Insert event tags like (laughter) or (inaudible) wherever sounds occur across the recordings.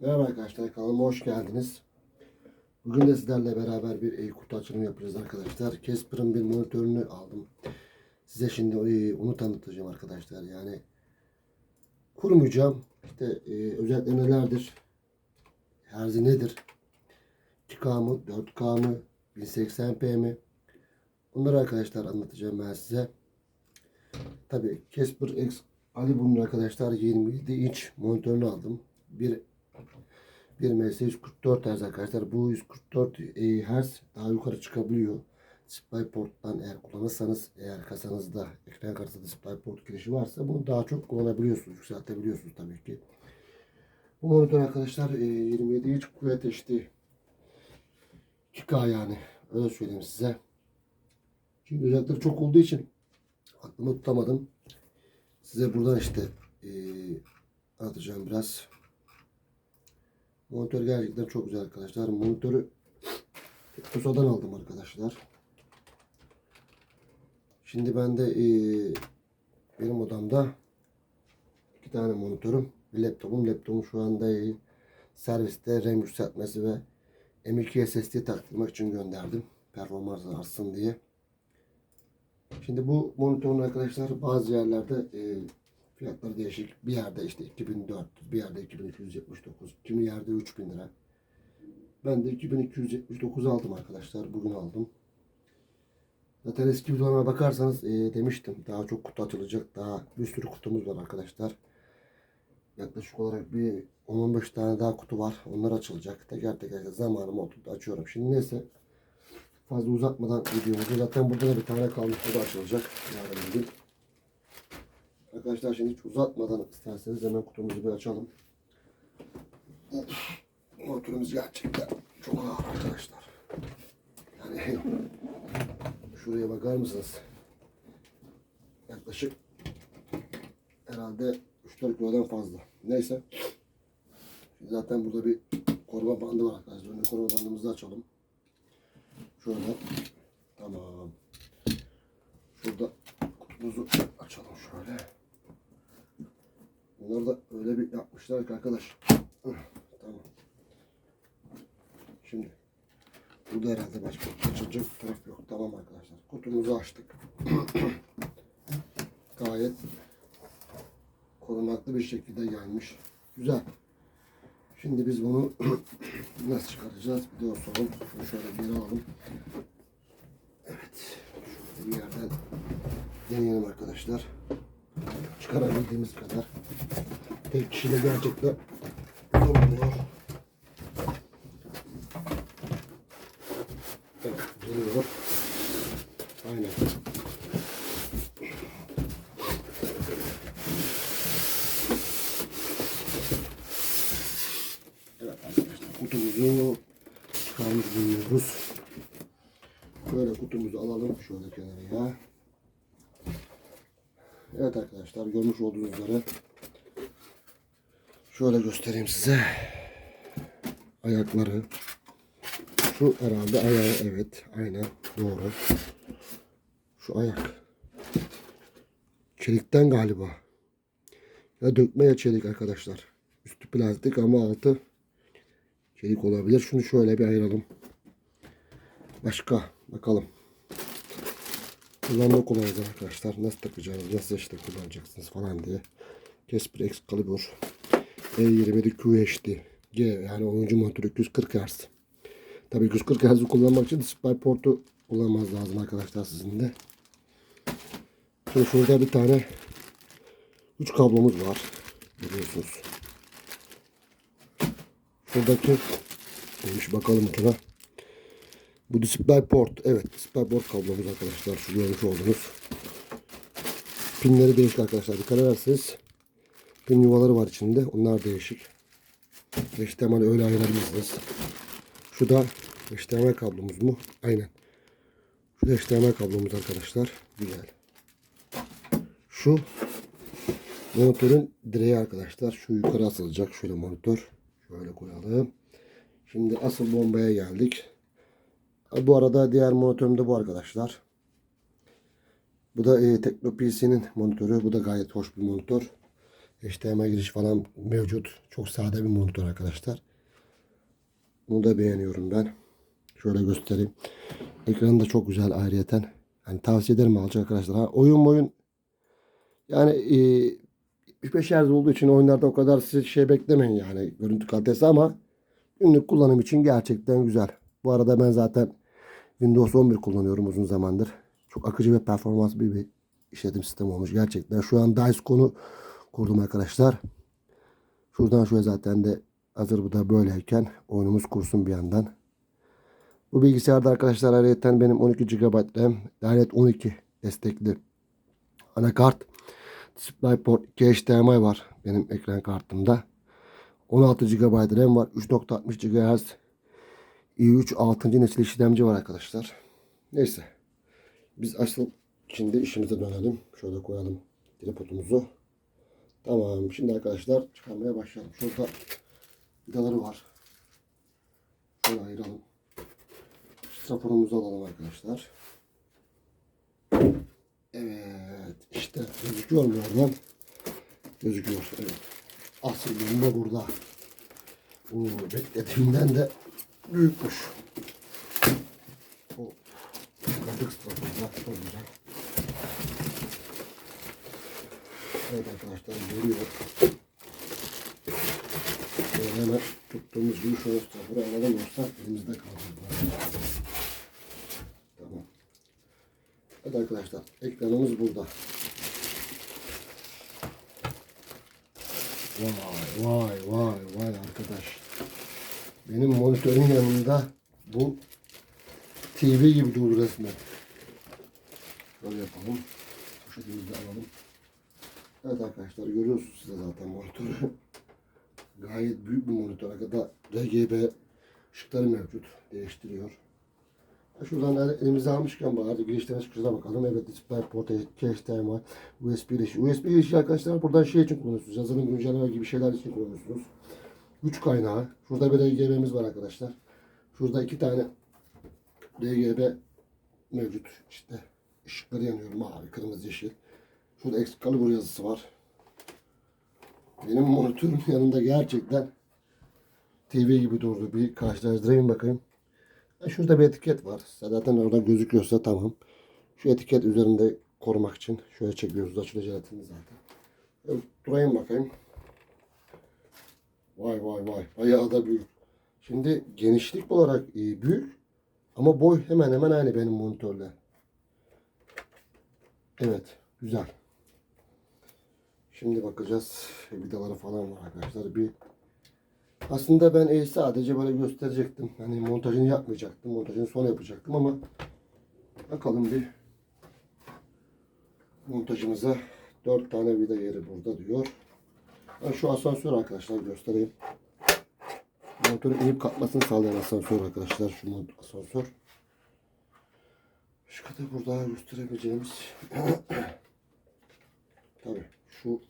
Merhaba arkadaşlar kanalıma hoş geldiniz. Bugün de sizlerle beraber bir e, kutu açılımı yapacağız arkadaşlar. Casper'ın bir monitörünü aldım. Size şimdi e, onu tanıtacağım arkadaşlar. Yani kurmayacağım. İşte e, özellikle nelerdir? Herzi nedir? 2K mı? 4K mı? 1080p mi? Bunları arkadaşlar anlatacağım ben size. Tabi Casper X Ali bunun arkadaşlar 27 inç monitörünü aldım. Bir bir MS 144 Hz arkadaşlar. Bu 144 e, Hz daha yukarı çıkabiliyor. DisplayPort'tan eğer kullanırsanız eğer kasanızda ekran kartında DisplayPort girişi varsa bunu daha çok kullanabiliyorsunuz. Yükseltebiliyorsunuz tabii ki. Bu monitör arkadaşlar e, 27 inç kuvvet HD 2K yani. Öyle söyleyeyim size. Şimdi özellikleri çok olduğu için aklımı tutamadım. Size buradan işte e, anlatacağım biraz. Monitör gerçekten çok güzel arkadaşlar. Monitörü Tusa'dan aldım arkadaşlar. Şimdi ben de e, benim odamda iki tane monitörüm, bir laptopum. Laptopum şu anda e, serviste RAM yükseltmesi ve M.2 SSD taktırmak için gönderdim. Performans artsın diye. Şimdi bu monitörün arkadaşlar bazı yerlerde e, fiyatları değişik. Bir yerde işte 2400, bir yerde 2279, kimi yerde 3000 lira. Ben de 2279 aldım arkadaşlar. Bugün aldım. Zaten eski videolarıma bakarsanız e, demiştim. Daha çok kutu açılacak. Daha bir sürü kutumuz var arkadaşlar. Yaklaşık olarak bir 10-15 tane daha kutu var. Onlar açılacak. Teker teker zamanımı oturdu açıyorum. Şimdi neyse fazla uzatmadan videomuzu zaten burada da bir tane kalmış. O da açılacak. Yarın bir gün. Arkadaşlar şimdi hiç uzatmadan isterseniz hemen kutumuzu bir açalım. Motorumuz gerçekten çok ağır arkadaşlar. Yani şuraya bakar mısınız? Yaklaşık herhalde 3-4 kilodan fazla. Neyse. Şimdi zaten burada bir koruma bandı var arkadaşlar. Önce koruma bandımızı açalım. Şöyle. Tamam. Şurada kutumuzu açalım şöyle. Bunları da öyle bir yapmışlar ki arkadaş. Tamam. Şimdi burada herhalde başka açılacak taraf yok. Tamam arkadaşlar. Kutumuzu açtık. (clears throat) Gayet korunaklı bir şekilde gelmiş. Güzel. Şimdi biz bunu (clears throat) nasıl çıkaracağız? Bir de o sorun. Şunu şöyle yere alalım. Evet. Şöyle bir yerden deneyelim arkadaşlar. Çıkarabildiğimiz kadar. Tek kişiyle gerçekten zor oluyor. Evet, geliyor. Aynen. Evet arkadaşlar kutumuzu çıkarmış bulunuyoruz. Böyle kutumuzu alalım şöyle kenarıya. Evet arkadaşlar görmüş olduğunuz üzere şöyle göstereyim size. Ayakları. Şu herhalde ayağı evet aynen doğru. Şu ayak. Çelikten galiba. Ya dökme ya çelik arkadaşlar. Üstü plastik ama altı çelik olabilir. Şunu şöyle bir ayıralım. Başka bakalım. Kullanma kullanacağız arkadaşlar. Nasıl takacağınız, nasıl işte kullanacaksınız falan diye. Casper Excalibur E27 QHD G yani 10. monitör 240 Hz. Tabii 240 Hz'i kullanmak için DisplayPort'u kullanmanız lazım arkadaşlar sizin de. Şimdi şurada bir tane 3 kablomuz var. Görüyorsunuz. Şuradaki neymiş bakalım şuna. Bu DisplayPort. Evet DisplayPort kablomuz arkadaşlar. Şu görmüş olduğunuz. Pinleri değişik arkadaşlar. Dikkat ederseniz pin yuvaları var içinde. Onlar değişik. HDMI öyle ayırabilirsiniz. Şu da HDMI kablomuz mu? Aynen. Şu da HDMI kablomuz arkadaşlar. Güzel. Şu monitörün direği arkadaşlar. Şu yukarı asılacak. Şöyle monitör. Şöyle koyalım. Şimdi asıl bombaya geldik. Bu arada diğer monitörüm de bu arkadaşlar. Bu da e, Tekno PC'nin monitörü. Bu da gayet hoş bir monitör. HDMI giriş falan mevcut. Çok sade bir monitör arkadaşlar. Bunu da beğeniyorum ben. Şöyle göstereyim. Ekranı da çok güzel ayrıyeten. Hani tavsiye ederim alacak arkadaşlar. Ha, oyun oyun yani e, 75 Hz olduğu için oyunlarda o kadar siz şey beklemeyin yani görüntü kalitesi ama günlük kullanım için gerçekten güzel. Bu arada ben zaten Windows 11 kullanıyorum uzun zamandır. Çok akıcı ve performans bir, bir işletim sistemi olmuş gerçekten. Şu an Diceconu kurdum arkadaşlar. Şuradan şöyle zaten de hazır bu da böyleyken oyunumuz kursun bir yandan. Bu bilgisayarda arkadaşlar ayrıca benim 12 GB RAM, lanet 12 destekli anakart, DisplayPort 2 HDMI var benim ekran kartımda. 16 GB RAM var, 3.60 GHz i3 6. nesil işlemci var arkadaşlar. Neyse. Biz asıl şimdi işimize dönelim. Şöyle koyalım tripodumuzu. Tamam. Şimdi arkadaşlar çıkarmaya başlayalım. Şurada vidaları var. Şöyle ayıralım. Straforumuzu alalım arkadaşlar. Evet. işte gözüküyor mu oradan? Gözüküyor. Evet. Asıl bomba burada. Oo, beklediğimden de büyükmüş. O Gördük straforda. Çok güzel. Evet arkadaşlar görüyor. Şöyle hemen tuttuğumuz gibi şöyle straforu alalım yoksa elimizde kalacak. Tamam. Evet arkadaşlar ekranımız burada. Vay vay vay vay arkadaş. Benim monitörün yanında bu TV gibi durdu resmen. Şöyle yapalım. Poşetimizi de alalım. Evet arkadaşlar görüyorsunuz size zaten monitörü. (laughs) Gayet büyük bir monitör. Arkada RGB ışıkları mevcut. Değiştiriyor. Şuradan el- elimize almışken bari girişten çıkışına bakalım. Evet DisplayPort, HDMI, USB girişi. USB girişi arkadaşlar buradan şey için kullanıyorsunuz. Yazılım güncelleme gibi şeyler için kullanıyorsunuz. Güç kaynağı. Şurada bir RGB'miz var arkadaşlar. Şurada iki tane RGB mevcut. İşte ışıkları yanıyor. Mavi, kırmızı, yeşil. Şurada Excalibur yazısı var. Benim monitörün (laughs) yanında gerçekten TV gibi durdu. Bir karşılaştırayım bakayım. Şurada bir etiket var. Zaten orada gözüküyorsa tamam. Şu etiket üzerinde korumak için şöyle çekiyoruz. Açılı jelatini zaten. Durayım bakayım. Vay vay vay. Bayağı da büyük. Şimdi genişlik olarak iyi büyük. Ama boy hemen hemen aynı benim monitörle. Evet. Güzel. Şimdi bakacağız. Vidaları falan var arkadaşlar. Bir aslında ben e, sadece böyle gösterecektim. Hani montajını yapmayacaktım. Montajını sonra yapacaktım ama bakalım bir montajımıza dört tane vida yeri burada diyor. Ben şu asansör arkadaşlar göstereyim. Motorun inip kalkmasını sağlayan asansör arkadaşlar. Şu asansör. Başka da burada gösterebileceğimiz (coughs) Tabii şu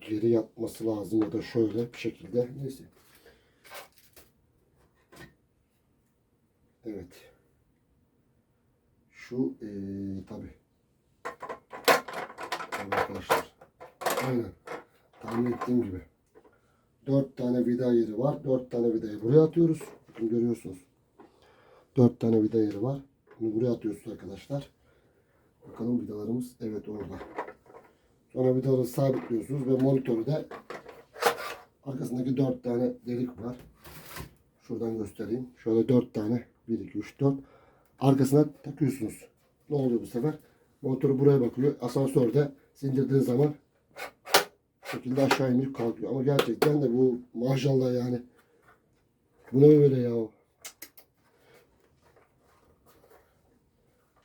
geri yapması lazım ya da şöyle bir şekilde. Neyse. Evet. Şu eee tabi. Tabii arkadaşlar. Aynen. Tahmin ettiğim gibi. Dört tane vida yeri var. Dört tane vidayı buraya atıyoruz. Bakın görüyorsunuz. Dört tane vida yeri var. Bunu buraya atıyorsunuz arkadaşlar. Bakalım vidalarımız. Evet orada. Vidaları sabitliyorsunuz ve monitörde arkasındaki dört tane delik var. Şuradan göstereyim. Şöyle dört tane. 1, 2, 3, 4. Arkasına takıyorsunuz. Ne oluyor bu sefer? Motoru buraya bakıyor. Asansörde sindirdiğiniz zaman şekilde aşağı inip kalkıyor. Ama gerçekten de bu maşallah yani. Bu ne böyle ya?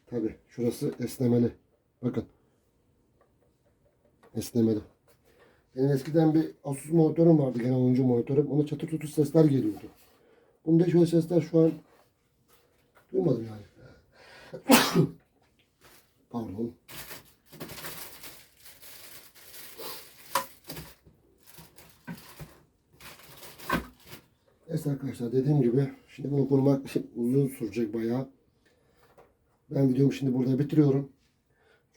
Tabi şurası esnemeli. Bakın. Esnemeli. Benim eskiden bir Asus monitörüm vardı. Genel oyuncu monitörüm. Ona çatır çutur sesler geliyordu. Bunda şöyle sesler şu an duymadım yani. (coughs) Pardon. Neyse arkadaşlar dediğim gibi şimdi bunu kurmak (laughs) uzun sürecek bayağı. Ben videomu şimdi burada bitiriyorum.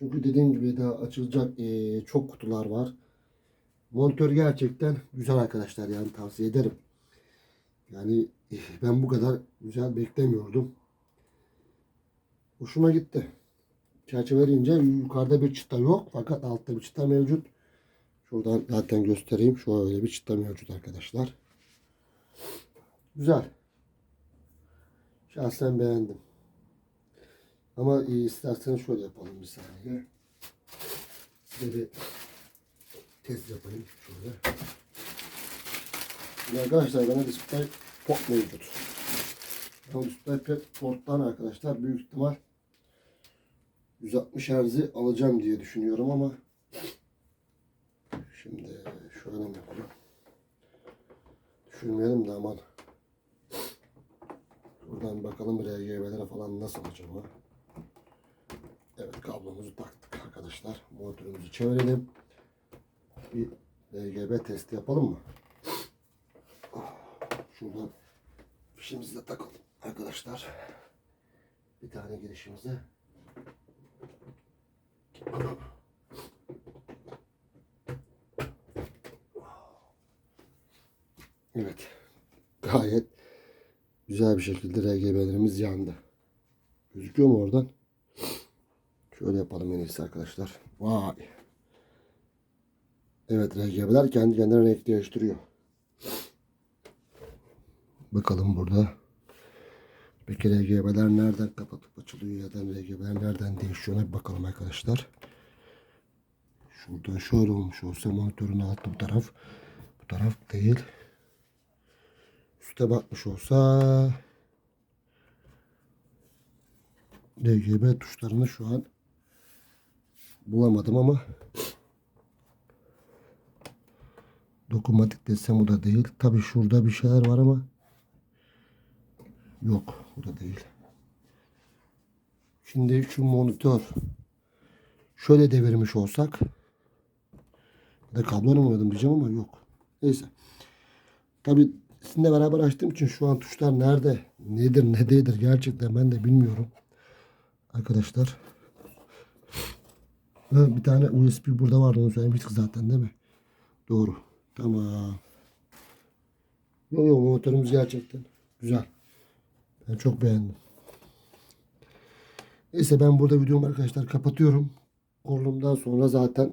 Çünkü dediğim gibi daha açılacak eee, çok kutular var. Monitör gerçekten güzel arkadaşlar yani tavsiye ederim. Yani eh, ben bu kadar güzel beklemiyordum. Hoşuma gitti. Çerçeveleyince yukarıda bir çıta yok fakat altta bir çıta mevcut. Şuradan zaten göstereyim. Şöyle bir çıta mevcut arkadaşlar. Güzel. Şahsen beğendim. Ama e, isterseniz şöyle yapalım bir saniye. Size bir test yapayım şöyle. Şimdi arkadaşlar bana display port mevcut. Bu display porttan arkadaşlar büyük ihtimal 160 Hz'i alacağım diye düşünüyorum ama şimdi şöyle mi yapalım? Düşünmeyelim de aman. Buradan bakalım RGB'lere falan nasıl acaba? Evet kablomuzu taktık arkadaşlar. Monitörümüzü çevirelim. Bir RGB testi yapalım mı? Şuradan fişimizi takalım arkadaşlar. Bir tane girişimize. Evet. Gayet güzel bir şekilde RGB'lerimiz yandı. Gözüküyor mu oradan? Şöyle yapalım en iyisi arkadaşlar. Vay. Evet RGB'ler kendi kendine renk değiştiriyor. Bakalım burada. Peki RGB'ler nereden kapatıp açılıyor ya da RGB'ler nereden değişiyor bir bakalım arkadaşlar. Şurada şöyle olmuş olsa monitörün altı bu taraf. Bu taraf değil. Üste bakmış olsa RGB tuşlarını şu an bulamadım ama dokunmatik desem bu da değil. Tabi şurada bir şeyler var ama yok bu da değil. Şimdi şu monitör şöyle devirmiş olsak da kablonu mu diyeceğim ama yok. Neyse. Tabi sizinle beraber açtığım için şu an tuşlar nerede, nedir, ne değildir gerçekten ben de bilmiyorum. Arkadaşlar. Ha, bir tane USB burada vardı onu söylemiştik zaten değil mi? Doğru. Tamam. Yok yok motorumuz gerçekten güzel. Ben çok beğendim. Neyse ben burada videomu arkadaşlar kapatıyorum. Kurulumdan sonra zaten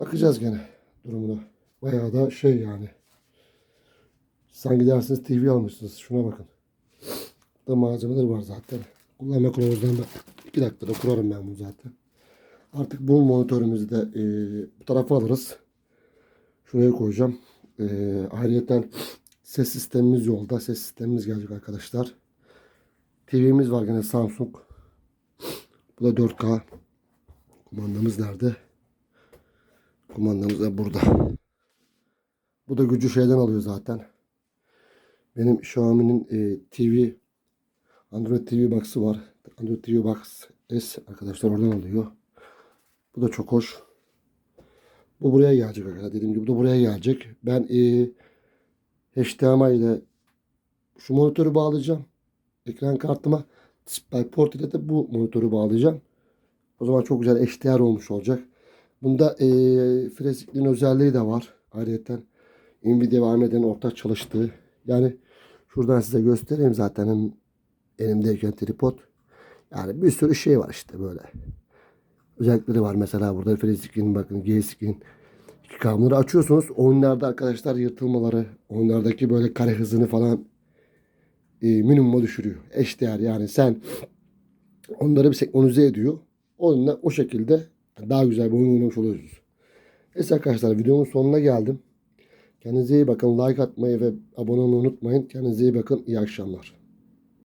bakacağız gene durumuna. Bayağı da şey yani. Sanki dersiniz TV almışsınız. Şuna bakın. Burada malzemeler var zaten. Kullanma kılavuzlarını da 2 dakikada kurarım ben bunu zaten. Artık bu monitörümüzü de e, bu tarafa alırız. Şuraya koyacağım. E, ayrıyeten ses sistemimiz yolda. Ses sistemimiz gelecek arkadaşlar. TV'miz var gene Samsung. Bu da 4K. Kumandamız nerede? Kumandamız da burada. Bu da gücü şeyden alıyor zaten. Benim Xiaomi'nin e, TV Android TV Box'ı var. Android TV Box S arkadaşlar oradan alıyor. Bu da çok hoş. Bu buraya gelecek arkadaşlar. Dediğim gibi bu da buraya gelecek. Ben e, HDMI ile şu monitörü bağlayacağım. Ekran kartıma DisplayPort ile de bu monitörü bağlayacağım. O zaman çok güzel HDR olmuş olacak. Bunda e, frezikliğin özelliği de var. Ayrıca Nvidia ve AMD'nin ortak çalıştığı. Yani şuradan size göstereyim zaten elimdeyken tripod. Yani bir sürü şey var işte böyle. Özellikleri var mesela burada Free bakın G-Skin. İki kameraları açıyorsunuz. Oyunlarda arkadaşlar yırtılmaları, oyunlardaki böyle kare hızını falan e, minimuma düşürüyor. HDR yani sen onları bir senkronize ediyor. Oyunla o şekilde daha güzel bir oyun oynamış oluyorsunuz. Neyse arkadaşlar videomun sonuna geldim. Kendinize iyi bakın. Like atmayı ve abone olmayı unutmayın. Kendinize iyi bakın. İyi akşamlar.